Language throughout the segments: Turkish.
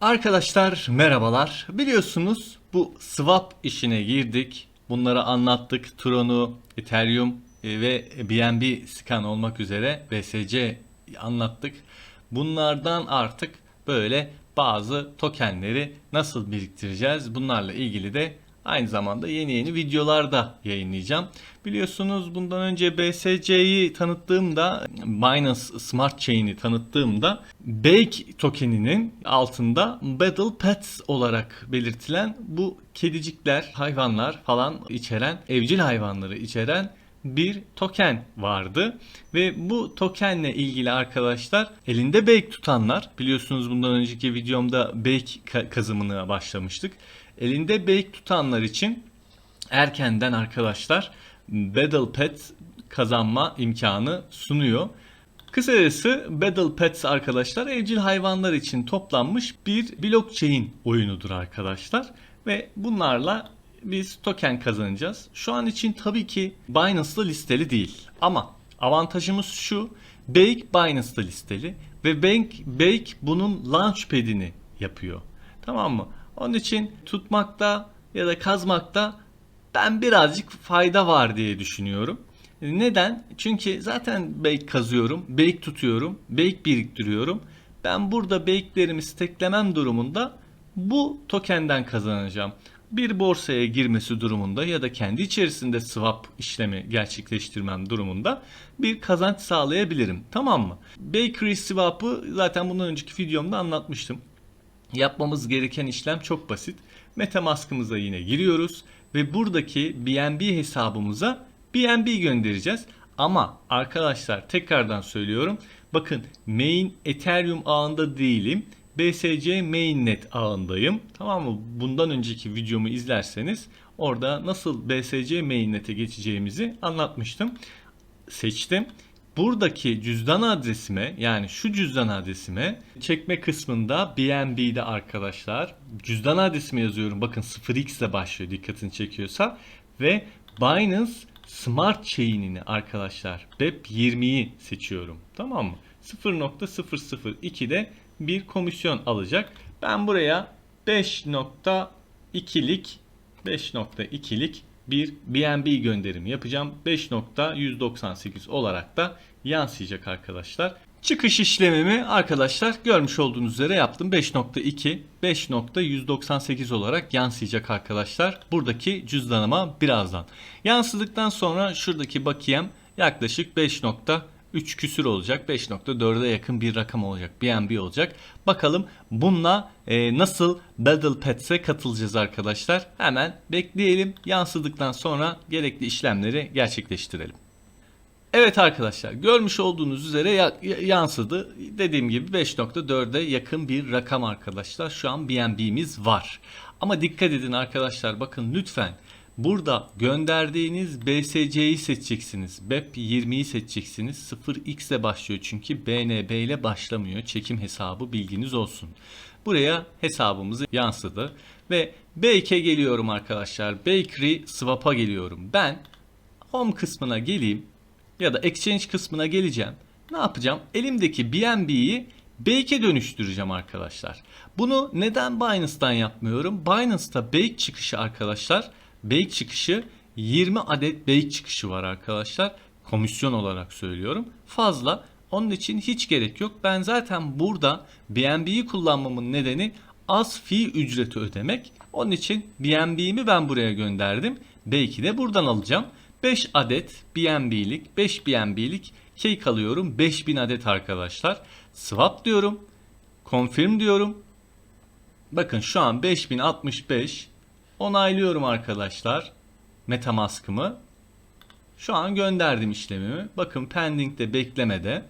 Arkadaşlar merhabalar. Biliyorsunuz bu swap işine girdik. Bunları anlattık. Tron'u, Ethereum e, ve BNB scan olmak üzere BSC anlattık. Bunlardan artık böyle bazı tokenleri nasıl biriktireceğiz? Bunlarla ilgili de aynı zamanda yeni yeni videolar da yayınlayacağım. Biliyorsunuz bundan önce BSC'yi tanıttığımda Binance Smart Chain'i tanıttığımda Bake tokeninin altında Battle Pets olarak belirtilen bu kedicikler, hayvanlar falan içeren, evcil hayvanları içeren bir token vardı ve bu tokenle ilgili arkadaşlar elinde bake tutanlar biliyorsunuz bundan önceki videomda bake ka- kazımına başlamıştık. Elinde bake tutanlar için erkenden arkadaşlar Battle Pet kazanma imkanı sunuyor. Kısacası Battle Pets arkadaşlar evcil hayvanlar için toplanmış bir blockchain oyunudur arkadaşlar. Ve bunlarla biz token kazanacağız. Şu an için tabii ki Binance'da listeli değil. Ama avantajımız şu. Bake Binance'da listeli ve Bank Bake bunun launchpad'ini yapıyor. Tamam mı? Onun için tutmakta ya da kazmakta ben birazcık fayda var diye düşünüyorum. Neden? Çünkü zaten bake kazıyorum, bake tutuyorum, bake biriktiriyorum. Ben burada bake'lerimi steklemem durumunda bu tokenden kazanacağım. Bir borsaya girmesi durumunda ya da kendi içerisinde swap işlemi gerçekleştirmem durumunda bir kazanç sağlayabilirim. Tamam mı? Bakery swap'ı zaten bundan önceki videomda anlatmıştım. Yapmamız gereken işlem çok basit. Metamask'ımıza yine giriyoruz ve buradaki BNB hesabımıza BNB göndereceğiz. Ama arkadaşlar tekrardan söylüyorum. Bakın main Ethereum ağında değilim. BSC mainnet ağındayım. Tamam mı? Bundan önceki videomu izlerseniz orada nasıl BSC mainnet'e geçeceğimizi anlatmıştım. Seçtim. Buradaki cüzdan adresime yani şu cüzdan adresime çekme kısmında BNB'de arkadaşlar cüzdan adresimi yazıyorum. Bakın 0x ile başlıyor dikkatini çekiyorsa ve Binance Smart Chain'ini arkadaşlar BEP20'yi seçiyorum. Tamam mı? 0.002'de bir komisyon alacak. Ben buraya 5.2'lik 5.2'lik bir BNB gönderimi yapacağım. 5.198 olarak da yansıyacak arkadaşlar. Çıkış işlemimi arkadaşlar görmüş olduğunuz üzere yaptım. 5.2 5.198 olarak yansıyacak arkadaşlar. Buradaki cüzdanıma birazdan. Yansıdıktan sonra şuradaki bakiyem yaklaşık 5.3 küsür olacak. 5.4'e yakın bir rakam olacak. BNB olacak. Bakalım bununla e, nasıl Battle Pets'e katılacağız arkadaşlar. Hemen bekleyelim. Yansıdıktan sonra gerekli işlemleri gerçekleştirelim. Evet arkadaşlar görmüş olduğunuz üzere ya- ya- yansıdı. Dediğim gibi 5.4'e yakın bir rakam arkadaşlar. Şu an BNB'miz var. Ama dikkat edin arkadaşlar bakın lütfen burada gönderdiğiniz BSC'yi seçeceksiniz. BEP20'yi seçeceksiniz. 0x ile başlıyor çünkü BNB ile başlamıyor. Çekim hesabı bilginiz olsun. Buraya hesabımızı yansıdı ve Bake'e geliyorum arkadaşlar. Bakery Swap'a geliyorum. Ben home kısmına geleyim ya da exchange kısmına geleceğim. Ne yapacağım? Elimdeki BNB'yi Bake'e dönüştüreceğim arkadaşlar. Bunu neden Binance'dan yapmıyorum? Binance'da Bake çıkışı arkadaşlar. Bake çıkışı 20 adet Bake çıkışı var arkadaşlar. Komisyon olarak söylüyorum. Fazla. Onun için hiç gerek yok. Ben zaten burada BNB'yi kullanmamın nedeni az fee ücreti ödemek. Onun için BNB'mi ben buraya gönderdim. Bake'i de buradan alacağım. 5 adet BNB'lik, 5 BNB'lik cake alıyorum. 5000 adet arkadaşlar. Swap diyorum. Confirm diyorum. Bakın şu an 5065 onaylıyorum arkadaşlar. Metamask'ımı. Şu an gönderdim işlemimi. Bakın pending'de beklemede.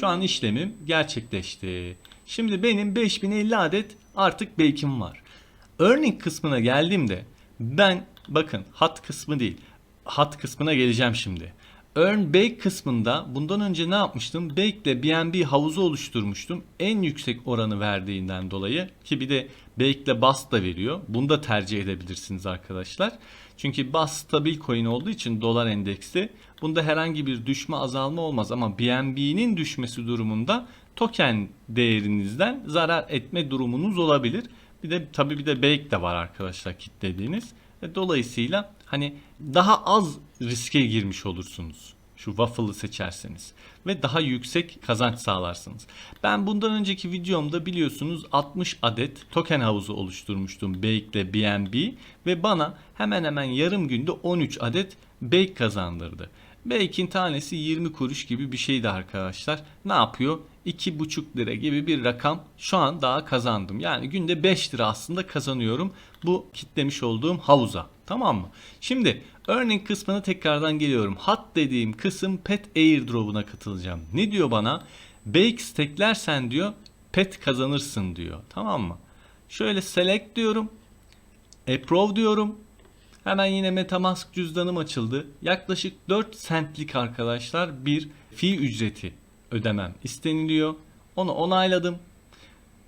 Şu an işlemim gerçekleşti. Şimdi benim 5050 adet artık bake'im var. Earning kısmına geldiğimde ben bakın hat kısmı değil. Hat kısmına geleceğim şimdi. Earn Bake kısmında bundan önce ne yapmıştım? Bake ile BNB havuzu oluşturmuştum. En yüksek oranı verdiğinden dolayı ki bir de İle BAS da veriyor. Bunu da tercih edebilirsiniz arkadaşlar. Çünkü BAS stabil coin olduğu için dolar endeksli. Bunda herhangi bir düşme azalma olmaz ama BNB'nin düşmesi durumunda token değerinizden zarar etme durumunuz olabilir. Bir de tabii bir de bake de var arkadaşlar kitlediğiniz. Dolayısıyla hani daha az riske girmiş olursunuz. Şu waffle'ı seçerseniz ve daha yüksek kazanç sağlarsınız. Ben bundan önceki videomda biliyorsunuz 60 adet token havuzu oluşturmuştum Bake ile BNB ve bana hemen hemen yarım günde 13 adet Bake kazandırdı. Bake'in tanesi 20 kuruş gibi bir şeydi arkadaşlar. Ne yapıyor? 2,5 lira gibi bir rakam şu an daha kazandım. Yani günde 5 lira aslında kazanıyorum bu kitlemiş olduğum havuza. Tamam mı? Şimdi earning kısmına tekrardan geliyorum. Hat dediğim kısım pet airdrop'una katılacağım. Ne diyor bana? Bake stacklersen diyor pet kazanırsın diyor. Tamam mı? Şöyle select diyorum. Approve diyorum. Hemen yine Metamask cüzdanım açıldı. Yaklaşık 4 centlik arkadaşlar bir fee ücreti ödemem isteniliyor. Onu onayladım.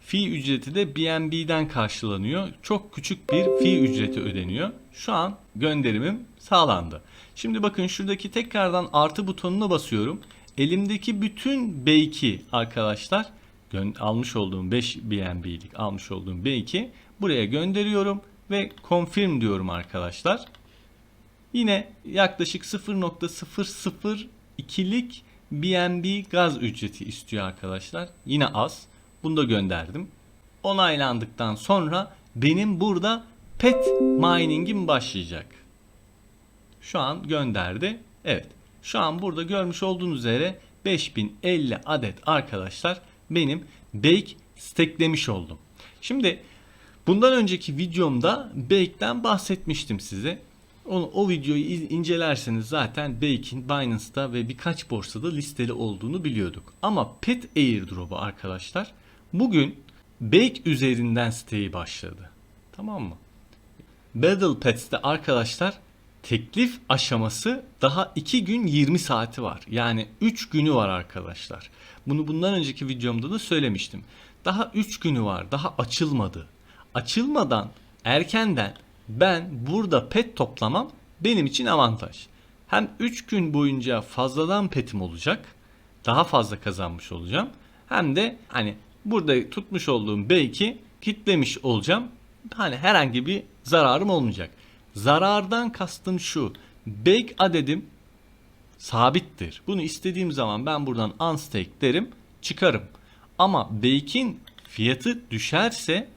Fee ücreti de BNB'den karşılanıyor. Çok küçük bir fee ücreti ödeniyor. Şu an gönderimim sağlandı. Şimdi bakın şuradaki tekrardan artı butonuna basıyorum. Elimdeki bütün B2 arkadaşlar almış olduğum 5 BNB'lik almış olduğum B2 buraya gönderiyorum ve confirm diyorum arkadaşlar. Yine yaklaşık 0.002'lik BNB gaz ücreti istiyor arkadaşlar. Yine az. Bunu da gönderdim. Onaylandıktan sonra benim burada pet mining'im başlayacak. Şu an gönderdi. Evet. Şu an burada görmüş olduğunuz üzere 5050 adet arkadaşlar benim bake stacklemiş oldum. Şimdi bundan önceki videomda bake'den bahsetmiştim size. O, o videoyu incelerseniz zaten Bake'in Binance'da ve birkaç borsada listeli olduğunu biliyorduk. Ama Pet Airdrop'u arkadaşlar bugün Bake üzerinden siteyi başladı. Tamam mı? Battle Pets'te arkadaşlar teklif aşaması daha 2 gün 20 saati var. Yani 3 günü var arkadaşlar. Bunu bundan önceki videomda da söylemiştim. Daha 3 günü var. Daha açılmadı. Açılmadan erkenden ben burada pet toplamam benim için avantaj. Hem 3 gün boyunca fazladan petim olacak. Daha fazla kazanmış olacağım. Hem de hani burada tutmuş olduğum belki kitlemiş olacağım. Hani herhangi bir zararım olmayacak. Zarardan kastım şu. Bake adedim sabittir. Bunu istediğim zaman ben buradan unstake derim çıkarım. Ama bake'in fiyatı düşerse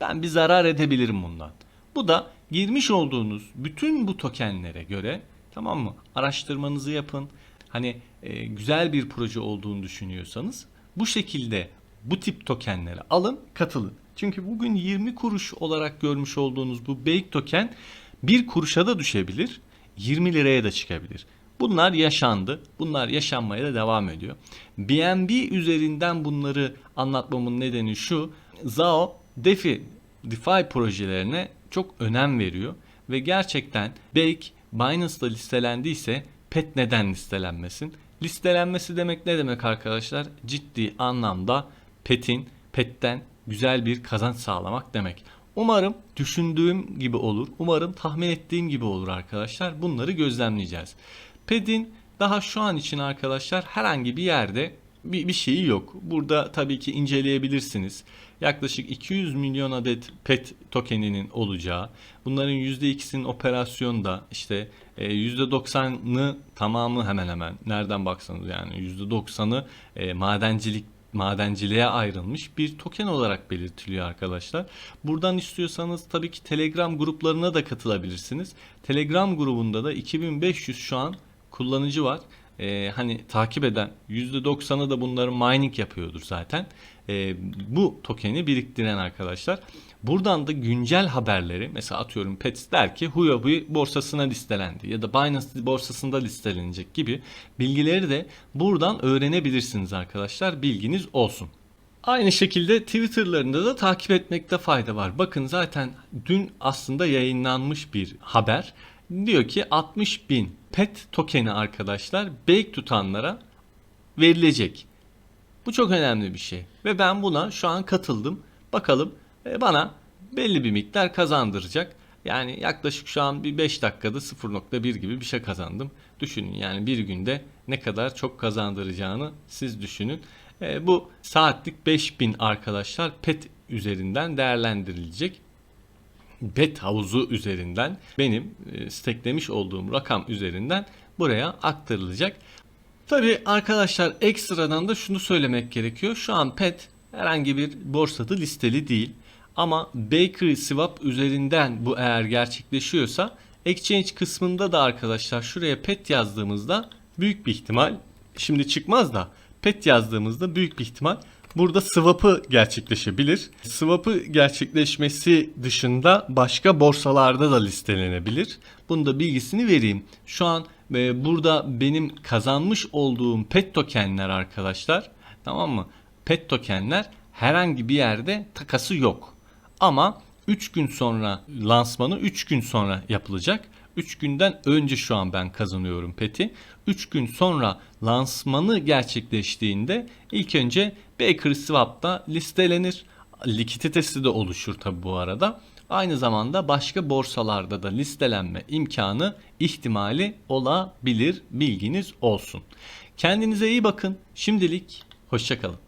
ben bir zarar edebilirim bundan. Bu da girmiş olduğunuz bütün bu tokenlere göre tamam mı? Araştırmanızı yapın. Hani e, güzel bir proje olduğunu düşünüyorsanız bu şekilde bu tip tokenleri alın, katılın. Çünkü bugün 20 kuruş olarak görmüş olduğunuz bu Bake token 1 kuruşa da düşebilir, 20 liraya da çıkabilir. Bunlar yaşandı. Bunlar yaşanmaya da devam ediyor. BNB üzerinden bunları anlatmamın nedeni şu. ZAO DeFi DeFi projelerine çok önem veriyor ve gerçekten Bake Binance'da listelendiyse Pet neden listelenmesin? Listelenmesi demek ne demek arkadaşlar? Ciddi anlamda Pet'in Pet'ten güzel bir kazanç sağlamak demek. Umarım düşündüğüm gibi olur. Umarım tahmin ettiğim gibi olur arkadaşlar. Bunları gözlemleyeceğiz. Pet'in daha şu an için arkadaşlar herhangi bir yerde bir, bir şeyi yok. Burada tabii ki inceleyebilirsiniz. Yaklaşık 200 milyon adet PET tokeninin olacağı, bunların %2'sinin operasyonda işte %90'ını e, tamamı hemen hemen nereden baksanız yani %90'ı e, madencilik madenciliğe ayrılmış bir token olarak belirtiliyor arkadaşlar. Buradan istiyorsanız tabii ki Telegram gruplarına da katılabilirsiniz. Telegram grubunda da 2500 şu an kullanıcı var e, hani takip eden %90'ı da bunların mining yapıyordur zaten. E, bu tokeni biriktiren arkadaşlar. Buradan da güncel haberleri mesela atıyorum Pets der ki Huobi borsasına listelendi ya da Binance borsasında listelenecek gibi bilgileri de buradan öğrenebilirsiniz arkadaşlar. Bilginiz olsun. Aynı şekilde Twitter'larında da takip etmekte fayda var. Bakın zaten dün aslında yayınlanmış bir haber. Diyor ki 60 bin pet tokeni arkadaşlar bake tutanlara verilecek. Bu çok önemli bir şey. Ve ben buna şu an katıldım. Bakalım e, bana belli bir miktar kazandıracak. Yani yaklaşık şu an bir 5 dakikada 0.1 gibi bir şey kazandım. Düşünün yani bir günde ne kadar çok kazandıracağını siz düşünün. E, bu saatlik 5000 arkadaşlar PET üzerinden değerlendirilecek. Bet havuzu üzerinden benim e, steklemiş olduğum rakam üzerinden buraya aktarılacak. Tabi arkadaşlar ekstradan da şunu söylemek gerekiyor. Şu an PET herhangi bir borsada listeli değil. Ama Bakery Swap üzerinden bu eğer gerçekleşiyorsa Exchange kısmında da arkadaşlar şuraya PET yazdığımızda büyük bir ihtimal şimdi çıkmaz da PET yazdığımızda büyük bir ihtimal burada swap'ı gerçekleşebilir. Swap'ı gerçekleşmesi dışında başka borsalarda da listelenebilir. Bunu da bilgisini vereyim. Şu an e, burada benim kazanmış olduğum PET tokenler arkadaşlar tamam mı? PET tokenler herhangi bir yerde takası yok. Ama 3 gün sonra lansmanı 3 gün sonra yapılacak. 3 günden önce şu an ben kazanıyorum PET'i. 3 gün sonra lansmanı gerçekleştiğinde ilk önce Baker Swap'ta listelenir. Likiditesi de oluşur tabi bu arada. Aynı zamanda başka borsalarda da listelenme imkanı ihtimali olabilir. Bilginiz olsun. Kendinize iyi bakın. Şimdilik hoşçakalın.